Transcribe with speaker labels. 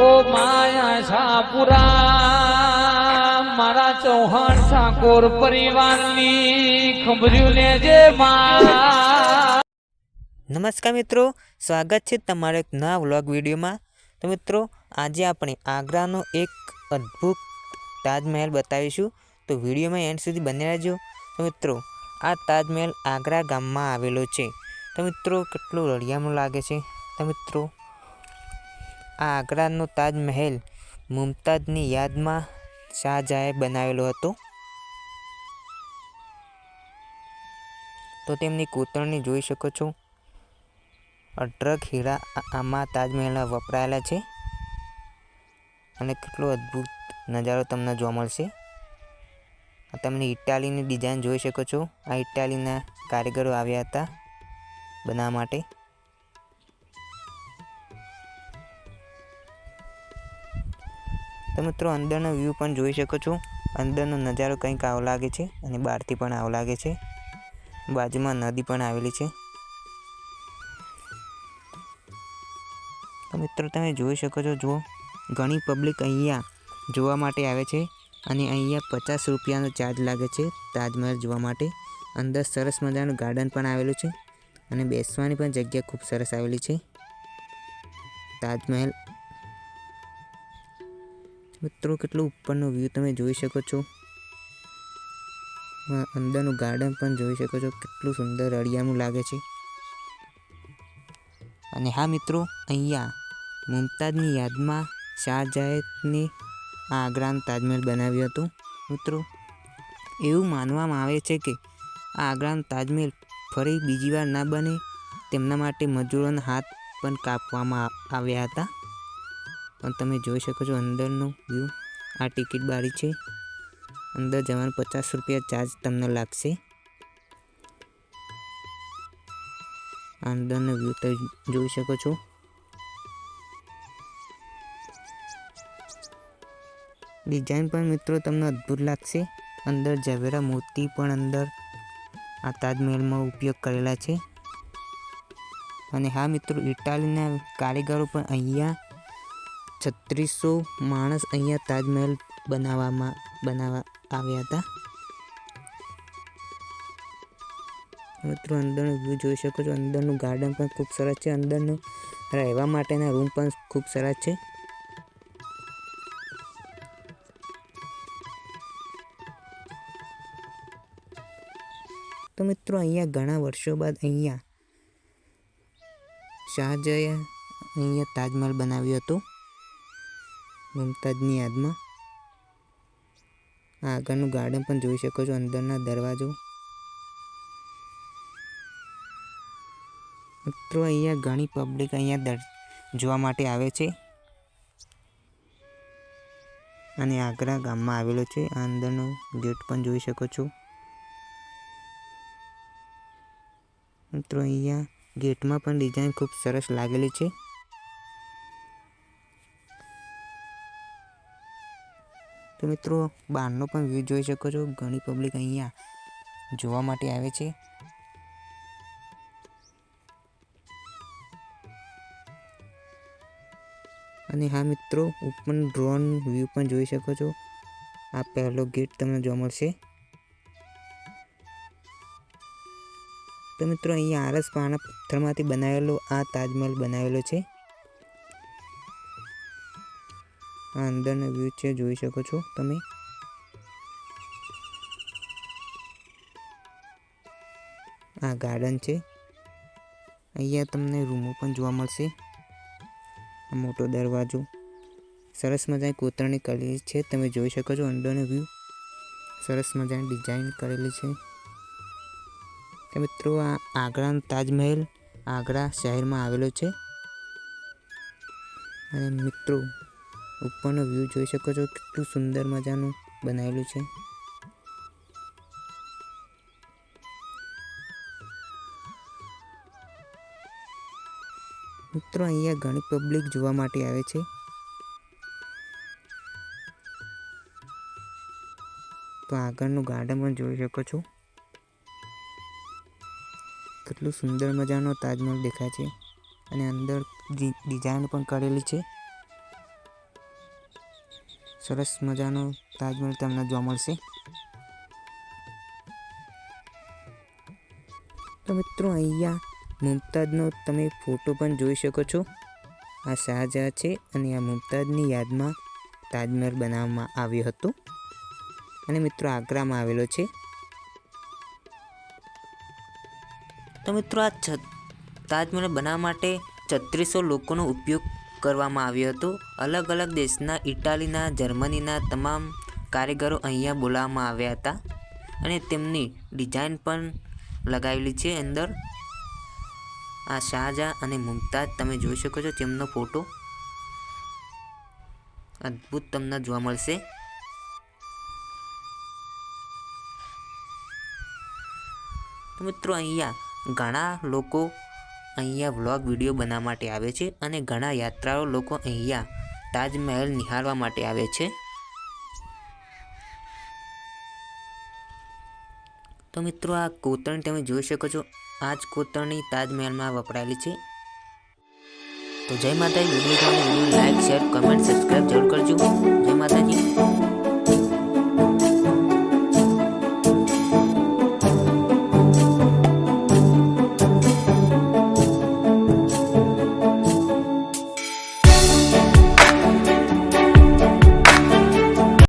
Speaker 1: ઓ માયા શાહપુરા મારા ચૌહાણ ઠાકોર પરિવારની ખંભર્યું મા
Speaker 2: નમસ્કાર મિત્રો, સ્વાગત છે તમારો એક નવા વ્લોગ વિડીયોમાં. તો મિત્રો, આજે આપણે આગ્રાનો એક અદ્ભુત તાજમહેલ બતાવીશું. તો વિડીયોમાં એન્ડ સુધી બને રહેજો. તો મિત્રો, આ તાજમહેલ આગ્રા ગામમાં આવેલો છે. તો મિત્રો, કેટલું રળિયામણું લાગે છે. તો મિત્રો આ આગ્રાનો તાજમહેલ મુમતાજની યાદમાં શાહજહાએ બનાવેલો હતો. તો તેમની કોતરણી જોઈ શકો છો. અઢળક હીરા આમાં તાજમહેલમાં વપરાયેલા છે. અને કેટલો અદ્ભુત નજારો તમને જોવા મળશે. તમને ઇટાલીની ડિઝાઇન જોઈ શકો છો. આ ઇટાલીના કારીગરો આવ્યા હતા બનાવવા માટે. તો મિત્રો અંદરનો વ્યૂ પણ જોઈ શકો છો. અંદરનો નજારો કંઈક આવો લાગે છે અને બહારથી પણ આવો લાગે છે. બાજુમાં નદી પણ આવેલી છે. તો મિત્રો તમે જોઈ શકો છો, જુઓ. ઘણી પબ્લિક અહીંયા જોવા માટે આવે છે અને અહીંયા પચાસ રૂપિયાનો ચાર્જ લાગે છે તાજમહેલ જોવા માટે. અંદર સરસ મજાનું ગાર્ડન પણ આવેલું છે અને બેસવાની પણ જગ્યા ખૂબ સરસ આવેલી છે. તાજમહેલ મિત્રો, કેટલું ઉપરનો વ્યૂ તમે જોઈ શકો છો. અંદરનું ગાર્ડન પણ જોઈ શકો છો, કેટલું સુંદર અળિયાનું લાગે છે. અને હા મિત્રો, અહીંયા મુમતાજની યાદમાં શાહજહાંની આગ્રાનું તાજમહેલ બનાવ્યું હતું. મિત્રો, એવું માનવામાં આવે છે કે આ આગ્રાનું તાજમહેલ ફરી બીજી વાર ના બને, તેમના માટે મજૂરોના હાથ પણ કાપવામાં આવ્યા હતા. પણ તમે જોઈ શકો છો અંદરનો વ્યૂ આ ટિકિટ બારી છે. અંદર જવાનું પચાસ રૂપિયા ચાર્જ તમને લાગશે. અંદરનો વ્યૂ તમે જોઈ શકો છો. ડિઝાઇન પણ મિત્રો તમને અદ્ભુત લાગશે. અંદર ઝવેરા મોતી પણ અંદર આ તાજમહેલમાં ઉપયોગ કરેલા છે. અને હા મિત્રો, ઇટાલીના કારીગરો પણ અહીંયા છત્રીસો માણસ અહીંયા તાજમહેલ બનાવવામાં બનાવવા આવ્યા હતા. મિત્રો, અંદરનું વ્યૂ જોઈ શકો છો. અંદરનું ગાર્ડન પણ ખૂબ સરસ છે. અંદરનું રહેવા માટેના રૂમ પણ ખૂબ સરસ છે. તો મિત્રો, અહીંયા ઘણા વર્ષો બાદ અહીંયા શાહજહાએ અહીંયા તાજમહેલ બનાવ્યો હતો. મુમતાજની યાદમાં. આગળનું ગાર્ડન પણ જોઈ શકો છો અંદરના દરવાજો. મિત્રો, અહીંયા ઘણી પબ્લિક અહીંયા દર જોવા માટે આવે છે. અને આગ્રા ગામમાં આવેલો છે. આ અંદરનો ગેટ પણ જોઈ શકો છો. મિત્રો, અહીંયા ગેટમાં પણ ડિઝાઇન ખૂબ સરસ લાગેલી છે. તો મિત્રો, બહારનો પણ વ્યૂ જોઈ શકો છો. ઘણી પબ્લિક અહીંયા જોવા માટે આવે છે. અને હા મિત્રો ઉપર ડ્રોન વ્યૂ પણ જોઈ શકો છો. આ પહેલો ગેટ તમને જોવા મળશે. તો મિત્રો, અહીંયા આરસ પાના પથ્થરમાંથી બનાવેલો આ તાજમહેલ બનાવેલો છે. આ અંદરનો વ્યૂ છે, જોઈ શકો છો તમે. આ ગાર્ડન છે. અહીંયા તમને રૂમો પણ જોવા મળશે. આ મોટો દરવાજો. સરસ મજાની કોતરણી કરેલી છે, તમે જોઈ શકો છો અંદરનો વ્યૂ સરસ મજાની ડિઝાઇન કરેલી છે. મિત્રો, આ આગ્રાનો તાજમહેલ આગ્રા શહેરમાં આવેલો છે. અને મિત્રો ઉપરનો વ્યૂ જોઈ શકો છો કેટલું સુંદર મજાનું બનાવેલું છે. મિત્રો, અહીંયા ઘણી પબ્લિક જોવા માટે આવે છે. તો આગળનું ગાર્ડન પણ જોઈ શકો છો. કેટલું સુંદર મજાનો તાજમહેલ દેખાય છે. અને અંદર ડિઝાઇન પણ કરેલી છે. સરસ મજાનો તાજમહેલ તમને જોવા મળશે. તો મિત્રો અહીંયા મુમતાજનો તમે ફોટો પણ જોઈ શકો છો. આ શાહજહાં છે અને આ મુમતાજની યાદમાં તાજમહેલ બનાવવામાં આવ્યો હતો. અને મિત્રો આગ્રામાં આવેલો છે. તો મિત્રો આ તાજમહેલ બનાવવા માટે છત્રીસો લોકોનો ઉપયોગ કરવામાં આવ્યો હતો. અલગ અલગ દેશના, ઇટાલીના, જર્મનીના તમામ કારીગરો અહીંયા બોલાવવામાં આવ્યા હતા અને તેમની ડિઝાઇન પણ લગાવેલી છે અંદર. આ શાહજહાં અને મુમતાજ તમે જોઈ શકો છો, તેમનો ફોટો અદ્ભુત તમને જોવા મળશે. મિત્રો, અહીંયા ઘણા લોકો અહીંયા વ્લોગ વીડિયો બનાવવા માટે આવે છે અને ઘણા યાત્રાળુ લોકો અહીંયા તાજમહેલ નિહાળવા માટે આવે છે. તો મિત્રો, આ કોતરણી તમે જોઈ શકો છો. આ જ કોતરણી તાજમહેલમાં વપરાયેલી છે. તો જય માતાજી, વીડિયો ગમે video like, share comment subscribe જરૂર કરજો. જય માતાજી.